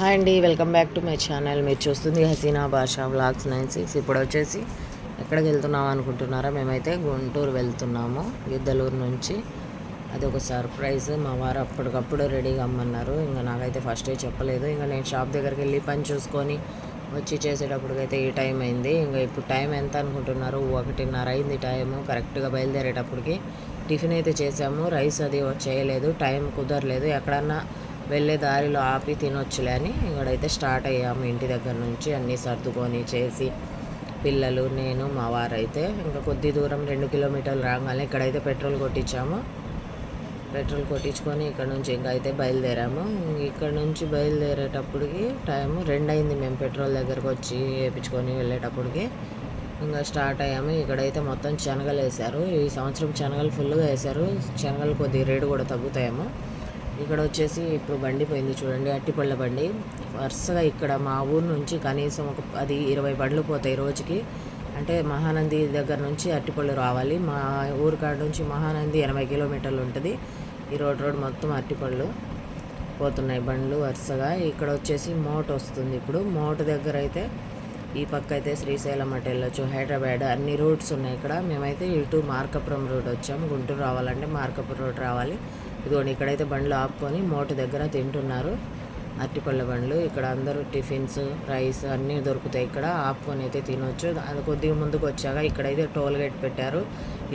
Hi అండి welcome back to my channel. మీరు చూస్తుంది హసీనా భాషా వ్లాగ్స్ నైన్ సిక్స్. ఇప్పుడు వచ్చేసి ఎక్కడికి వెళ్తున్నాం అనుకుంటున్నారా? మేమైతే గుంటూరు వెళ్తున్నాము గిద్దలూరు నుంచి. అది ఒక సర్ప్రైజ్. మా వారు అప్పటికప్పుడు రెడీగా అమ్మన్నారు ఇంకా నాకైతే ఫస్టే చెప్పలేదు. ఇంకా నేను షాప్ దగ్గరికి వెళ్ళి పని చూసుకొని వచ్చి చేసేటప్పటికైతే ఈ టైం అయింది. ఇంకా ఇప్పుడు టైం ఎంత అనుకుంటున్నారు? ఒకటిన్నర అయింది టైము కరెక్ట్గా బయలుదేరేటప్పటికి టిఫిన్ అయితే చేసాము. రైస్ అది చేయలేదు. టైం కుదరలేదు. ఎక్కడన్నా వెళ్ళే దారిలో ఆపి తినొచ్చులే అని ఇక్కడైతే స్టార్ట్ అయ్యాము. ఇంటి దగ్గర నుంచి అన్నీ సర్దుకొని చేసి పిల్లలు నేను మా వారైతే ఇంకా కొద్ది దూరం రెండు కిలోమీటర్లు రాగానే ఇక్కడైతే పెట్రోల్ కొట్టించాము. పెట్రోల్ కొట్టించుకొని ఇక్కడ నుంచి ఇంకా అయితే బయలుదేరాము. ఇక్కడ నుంచి బయలుదేరేటప్పటికి టైం రెండు అయింది మేము పెట్రోల్ దగ్గరకు వచ్చి వేయించుకొని వెళ్ళేటప్పటికి. ఇంకా స్టార్ట్ అయ్యాము. ఇక్కడైతే మొత్తం శనగలు వేశారు. ఈ సంవత్సరం శనగలు ఫుల్గా వేశారు. శనగలు కొద్ది రేటు కూడా తగ్గుతాయేమో. ఇక్కడ వచ్చేసి ఇప్పుడు బండి పోయింది చూడండి అట్టిపళ్ళ బండి. వరుసగా ఇక్కడ మా ఊరు నుంచి కనీసం ఒక పది ఇరవై బండ్లు పోతాయి రోజుకి. అంటే మహానంది దగ్గర నుంచి అట్టిపళ్ళు రావాలి. మా ఊరు కాడ నుంచి మహానంది ఎనభై కిలోమీటర్లు ఉంటుంది. ఈ రోడ్ రోడ్ మొత్తం అట్టిపళ్ళు పోతున్నాయి బండ్లు వరుసగా. ఇక్కడ వచ్చేసి మోట వస్తుంది ఇప్పుడు. మోట దగ్గర అయితే ఈ పక్క అయితే శ్రీశైలం అటు వెళ్ళొచ్చు హైదరాబాద్ అన్ని రూట్స్ ఉన్నాయి ఇక్కడ. మేమైతే ఇటు మార్కపురం రోడ్ వచ్చాము. గుంటూరు రావాలంటే మార్కపురం రోడ్ రావాలి. ఇదిగోండి ఇక్కడైతే బండ్లు ఆపుకొని మోటు దగ్గర తింటున్నారు. అరటిపళ్ళ బండ్లు ఇక్కడ అందరూ టిఫిన్స్ రైస్ అన్నీ దొరుకుతాయి ఇక్కడ. ఆపుకొని అయితే తినొచ్చు. అది కొద్దిగా ముందుకు వచ్చాక ఇక్కడైతే టోల్ గేట్ పెట్టారు.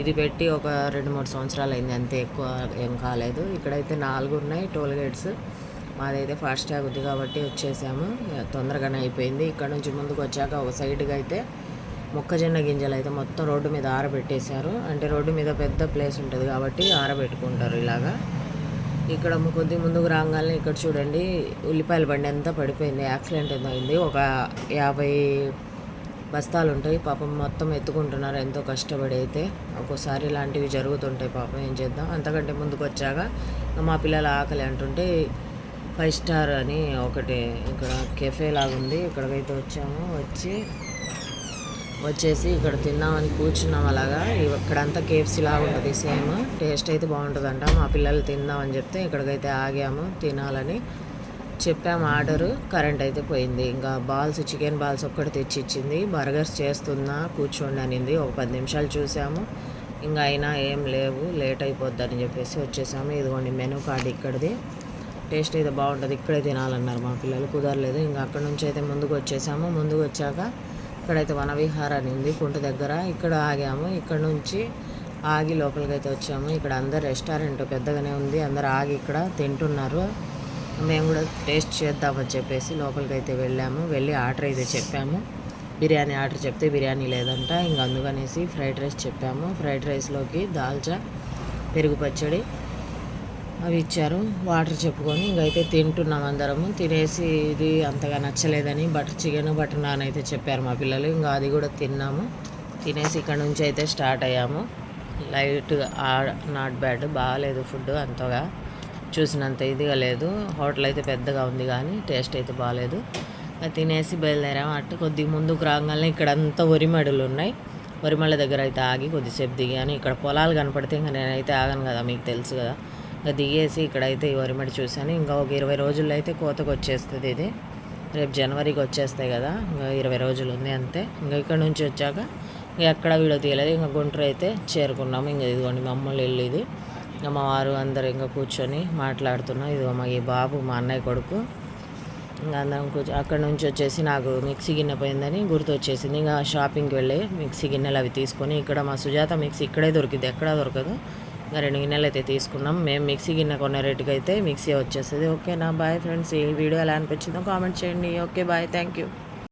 ఇది పెట్టి ఒక రెండు మూడు సంవత్సరాలు అయింది అంతే ఎక్కువ ఏం కాలేదు. ఇక్కడైతే నాలుగు ఉన్నాయి టోల్ గేట్స్ మాదైతే ఫాస్ట్ ట్యాగ్ ఉంది కాబట్టి వచ్చేసాము. తొందరగానే అయిపోయింది. ఇక్కడ నుంచి ముందుకు వచ్చాక ఒక సైడ్గా అయితే మొక్కజొన్న గింజలు అయితే మొత్తం రోడ్డు మీద ఆరబెట్టేశారు. అంటే రోడ్డు మీద పెద్ద ప్లేస్ ఉంటుంది కాబట్టి ఆరబెట్టుకుంటారు ఇలాగా. ఇక్కడ కొద్ది ముందుకు రాగానే ఇక్కడ చూడండి ఉల్లిపాయల బండి అంతా పడిపోయింది. యాక్సిడెంట్ అయింది. ఒక యాభై బస్తాలు ఉంటాయి పాపం మొత్తం ఎత్తుకుంటున్నారు. ఎంతో కష్టపడి అయితే ఒక్కోసారి ఇలాంటివి జరుగుతుంటాయి. పాపం ఏం చేద్దాం. అంతకంటే ముందుకు వచ్చాక మా పిల్లల ఆకలి అంటుంటే ఫైవ్ స్టార్ అని ఒకటి ఇక్కడ కెఫే లాగా ఉంది ఇక్కడికైతే వచ్చాము. వచ్చి వచ్చేసి ఇక్కడ తిన్నామని కూర్చున్నాం అలాగా. ఇక్కడంతా కేఎఫ్సీ లాగా ఉంటుంది సేమ్. టేస్ట్ అయితే బాగుంటుందంట. మా పిల్లలు తిందామని చెప్తే ఇక్కడికైతే ఆగాము తినాలని చెప్పాము ఆర్డరు. కరెంట్ అయితే పోయింది. ఇంకా బాల్స్ చికెన్ బాల్స్ ఒక్కటి తెచ్చి ఇచ్చింది బర్గర్స్ చేస్తున్నా కూర్చోండి అనింది. ఒక పది నిమిషాలు చూసాము. ఇంకా అయినా ఏం లేవు. లేట్ అయిపోద్దని చెప్పేసి వచ్చేసాము. ఇదిగోండి మెనూ కార్డు ఇక్కడిది. టేస్ట్ అయితే బాగుంటుంది. ఇక్కడే తినాలన్నారు మా పిల్లలు. కుదరలేదు. ఇంకా అక్కడ నుంచి అయితే ముందుకు వచ్చేసాము. ముందుకు వచ్చాక ఇక్కడైతే వనవిహార అని ఉంది కుంట దగ్గర. ఇక్కడ ఆగాము. ఇక్కడ నుంచి ఆగి లోపలికి అయితే వచ్చాము. ఇక్కడ అందరు రెస్టారెంట్ పెద్దగానే ఉంది. అందరు ఆగి ఇక్కడ తింటున్నారు. మేము కూడా టేస్ట్ చేద్దామని చెప్పేసి లోపలికి అయితే వెళ్ళాము. వెళ్ళి ఆర్డర్ అయితే చెప్పాము. బిర్యానీ ఆర్డర్ చెప్తే బిర్యానీ లేదంట. ఇంక అందుకనేసి ఫ్రైడ్ రైస్ చెప్పాము. ఫ్రైడ్ రైస్లోకి దాల్చా పెరుగు పచ్చడి అవి ఇచ్చారు. వాటర్ చెప్పుకొని ఇంకైతే తింటున్నాం అందరము. తినేసి ఇది అంతగా నచ్చలేదని బటర్ చికెన్ బటర్ నాన్ అయితే చెప్పారు మా పిల్లలు. ఇంకా అది కూడా తిన్నాము. తినేసి ఇక్కడ నుంచి అయితే స్టార్ట్ అయ్యాము. లైట్ నాట్ బ్యాడ్ బాగాలేదు ఫుడ్ అంతగా. చూసినంత ఇదిగా లేదు. హోటల్ అయితే పెద్దగా ఉంది కానీ టేస్ట్ అయితే బాగాలేదు తినేసి బయలుదేరాము. అట్టు కొద్దిగా ముందుకు రాగానే ఇక్కడ అంతా వరిమడులు ఉన్నాయి. వరిమళ్ళ దగ్గర అయితే ఆగి కొద్దిసేపు దిగాను. ఇక్కడ పొలాలు కనపడితే ఇంకా నేనైతే ఆగాను కదా మీకు తెలుసు కదా. ఇంకా దిగేసి ఇక్కడైతే ఈ వరిమడి చూశాను. ఇంకా ఒక ఇరవై రోజుల్లో అయితే కోతకు వచ్చేస్తుంది ఇది. రేపు జనవరికి వచ్చేస్తాయి కదా ఇంకా ఇరవై రోజులు ఉంది అంతే. ఇంకా ఇక్కడ నుంచి వచ్చాక ఇంకా ఎక్కడ వీడియో తీయలేదు. ఇంకా గుంటూరు అయితే చేరుకున్నాము. ఇంకా ఇదిగోండి మమ్మల్ని అమ్మలు వెళ్ళి ఇది. ఇంకా మా వారు అందరు ఇంకా కూర్చొని మాట్లాడుతున్నాం ఇదిగో మా ఈ బాబు మా అన్నయ్య కొడుకు. ఇంకా అందరం కూర్చో అక్కడ నుంచి వచ్చేసి నాకు మిక్సీ గిన్నె పోయిందని గుర్తు వచ్చేసింది ఇంకా షాపింగ్కి వెళ్ళి మిక్సీ గిన్నెలు అవి తీసుకొని ఇక్కడ మా సుజాత మిక్సీ ఇక్కడే దొరికింది. ఎక్కడా దొరకదు. రెండు గిన్నెలు అయితే తీసుకున్నాం. మేము మిక్సీ గిన్నె కొన్న రేటుకి అయితే మిక్సీ వచ్చేస్తుంది. ఓకేనా? Bye friends. ఈ వీడియో ఎలా అనిపించిందో కామెంట్ చేయండి. Okay bye. Thank you